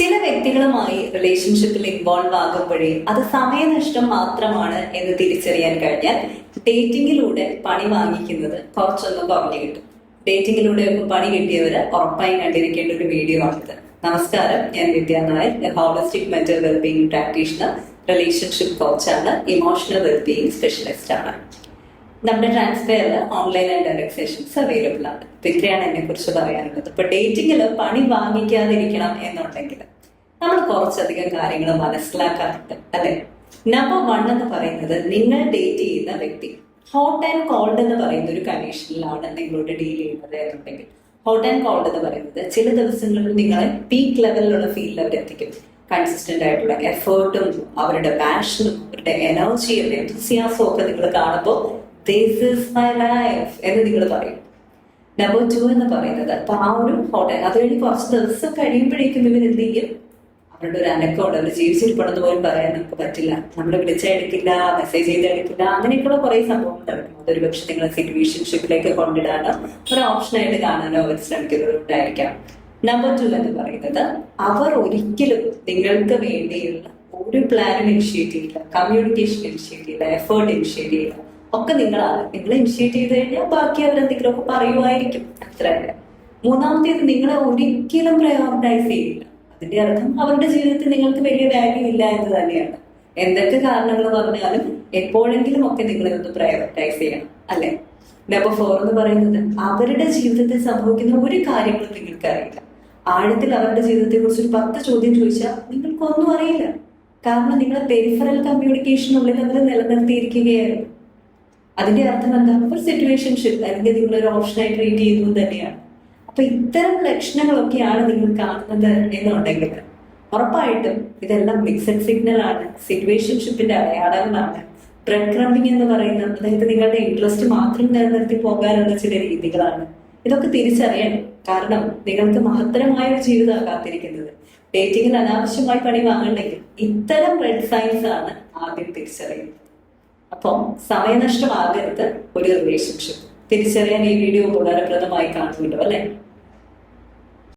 ചില വ്യക്തികളുമായി റിലേഷൻഷിപ്പിൽ ഇൻവോൾവ് ആകുമ്പോഴേ അത് സമയനഷ്ടം മാത്രമാണ് എന്ന് തിരിച്ചറിയാൻ കഴിഞ്ഞാൽ ഡേറ്റിംഗിലൂടെ പണി വാങ്ങിക്കുന്നത് കുറച്ചൊന്നും കുറഞ്ഞു കിട്ടും. ഡേറ്റിംഗിലൂടെ ഒക്കെ പണി കിട്ടിയവര് ഉറപ്പായും കണ്ടിരിക്കേണ്ട ഒരു വീഡിയോ ആണിത്. നമസ്കാരം ഞാൻ Vidya Nair holistic mental wellbeing practitioner relationship കോച്ചാണ് emotional wellbeing specialist ആണ്. നമ്മുടെ ട്രാൻസ്ഫെയറിൽ online and direct sessions available ആണ്. ഇത്രയാണ് എന്നെ കുറിച്ച് പറയാനുള്ളത്. ഇപ്പൊ ഡേറ്റിംഗിൽ പണി വാങ്ങിക്കാതിരിക്കണം എന്നുണ്ടെങ്കിൽ നമ്മൾ കുറച്ചധികം കാര്യങ്ങൾ മനസ്സിലാക്കാറുണ്ട് അല്ലെ? നമ്പർ വൺ എന്ന് പറയുന്നത് നിങ്ങൾ ഡേറ്റ് ചെയ്യുന്ന വ്യക്തി. ഹോട്ട് ആൻഡ് കോൾഡ് എന്ന് പറയുന്ന ഒരു കണ്ടീഷനിലാണ് നിങ്ങളോട് ഡീൽ ചെയ്യുന്നത് എന്നുണ്ടെങ്കിൽ. ഹോട്ട് ആൻഡ് കോൾഡ് എന്ന് പറയുന്നത് ചില ദിവസങ്ങളിൽ നിങ്ങളെ പീക്ക് ലെവലിലുള്ള ഫീൽഡിൽ അവർ എത്തിക്കും കൺസിസ്റ്റന്റ് ആയിട്ടുള്ള എഫേർട്ടും അവരുടെ പാഷനും അവരുടെ എനർജിയും എന്തൂസിയാസും ഒക്കെ നിങ്ങൾ കാണുമ്പോൾ ദിസ് ഇസ് മൈ ലൈഫ് എന്ന് നിങ്ങൾ പറയും. നമ്പർ ടു എന്ന് പറയുന്നത് അപ്പൊ ഒരു ഹോട്ടൽ അത് കഴിഞ്ഞ് കുറച്ച് ദിവസം കഴിയുമ്പോഴേക്കും ഇവർ എന്ത് ചെയ്യും? അവരുടെ ഒരു അനക്കമുണ്ട് അവർ ജീവിച്ചിരിപ്പുണ്ടെന്ന് പോലും പറയാൻ നമുക്ക് പറ്റില്ല. നമ്മൾ വിളിച്ചെടുക്കില്ല മെസ്സേജ് ചെയ്തെടുക്കില്ല അങ്ങനെയൊക്കെയുള്ള കുറെ സംഭവങ്ങൾ അതൊരു പക്ഷെ നിങ്ങൾ സിറ്റുവേഷൻഷിപ്പിലേക്ക് കൊണ്ടിടാനോ ഒരു ഓപ്ഷനായിട്ട് കാണാനോ അവർ ശ്രമിക്കുന്നവരുണ്ടായിരിക്കാം. നമ്പർ ടു എന്ന് പറയുന്നത് അവർ ഒരിക്കലും നിങ്ങൾക്ക് വേണ്ടിയുള്ള ഒരു പ്ലാനും ഇനിഷ്യേറ്റ് ചെയ്യില്ല. കമ്മ്യൂണിക്കേഷൻ ഇനിഷ്യേറ്റ് ചെയ്യില്ല എഫേർട്ട് ഇനിഷ്യേറ്റ് ചെയ്യില്ല. ഒക്കെ നിങ്ങളാണ് നിങ്ങൾ ഇനിഷ്യേറ്റ് ചെയ്ത് കഴിഞ്ഞാൽ ബാക്കി അവരെന്തെങ്കിലുമൊക്കെ പറയുമായിരിക്കും അത്ര മൂന്നാമത്തേത് നിങ്ങളെ ഒരിക്കലും പ്രയോറിറ്റൈസ് ചെയ്യില്ല. അതിന്റെ അർത്ഥം അവരുടെ ജീവിതത്തിൽ നിങ്ങൾക്ക് വലിയ വാല്യൂ ഇല്ല എന്ന് തന്നെയാണ്. എന്തൊക്കെ കാരണങ്ങൾ പറഞ്ഞാലും എപ്പോഴെങ്കിലും ഒക്കെ നിങ്ങൾ ഇതൊന്ന് പ്രയോറിറ്റൈസ് ചെയ്യണം അല്ലെ? നമ്പർ ഫോർ എന്ന് പറയുന്നത് അവരുടെ ജീവിതത്തിൽ സംഭവിക്കുന്ന ഒരു കാര്യങ്ങളും നിങ്ങൾക്ക് അറിയില്ല ആഴത്തിൽ അവരുടെ ജീവിതത്തെ കുറിച്ച് ഒരു പത്ത് ചോദ്യം ചോദിച്ചാൽ നിങ്ങൾക്ക് ഒന്നും അറിയില്ല. കാരണം നിങ്ങൾ പെരിഫറൽ കമ്മ്യൂണിക്കേഷനുള്ളിൽ അവർ നിലനിർത്തിയിരിക്കുകയായിരുന്നു. അതിന്റെ അർത്ഥം എന്താണ് ഒരു സിറ്റുവേഷൻഷിപ്പ് അല്ലെങ്കിൽ നിങ്ങൾ ഒരു ഓപ്ഷനായി ട്രീറ്റ് ചെയ്തു തന്നെയാണ്. അപ്പൊ ഇത്തരം ലക്ഷണങ്ങളൊക്കെയാണ് നിങ്ങൾ കാണുന്നത് എന്നുണ്ടെങ്കിൽ ഉറപ്പായിട്ടും ഇതെല്ലാം മിക്സഡ് സിഗ്നൽ ആണ്. സിറ്റുവേഷൻഷിപ്പിന്റെ അടയാളങ്ങളാണ്. ബ്രെഡ് ക്രമ്പിംഗ് എന്ന് പറയുന്ന അതായത് നിങ്ങളുടെ ഇൻട്രസ്റ്റ് മാത്രം നിലനിർത്തി പോകാനുള്ള ചില രീതികളാണ്. ഇതൊക്കെ തിരിച്ചറിയണം. കാരണം നിങ്ങൾക്ക് മഹത്തരമായ ഒരു ജീവിതമാണ് കാത്തിരിക്കുന്നത്. ഡേറ്റിങ്ങിൽ അനാവശ്യമായി പണി വാങ്ങണ്ടെങ്കിൽ ഇത്തരം റെഡ് സൈൻസ് ആണ് ആദ്യം തിരിച്ചറിയുന്നത്. അപ്പം സമയനഷ്ടമാകരുത് ഒരു റിലേഷൻഷിപ്പ് തിരിച്ചറിയാൻ ഈ വീഡിയോ ഉപകാരപ്രദമായി കാണുമല്ലോ അല്ലെ?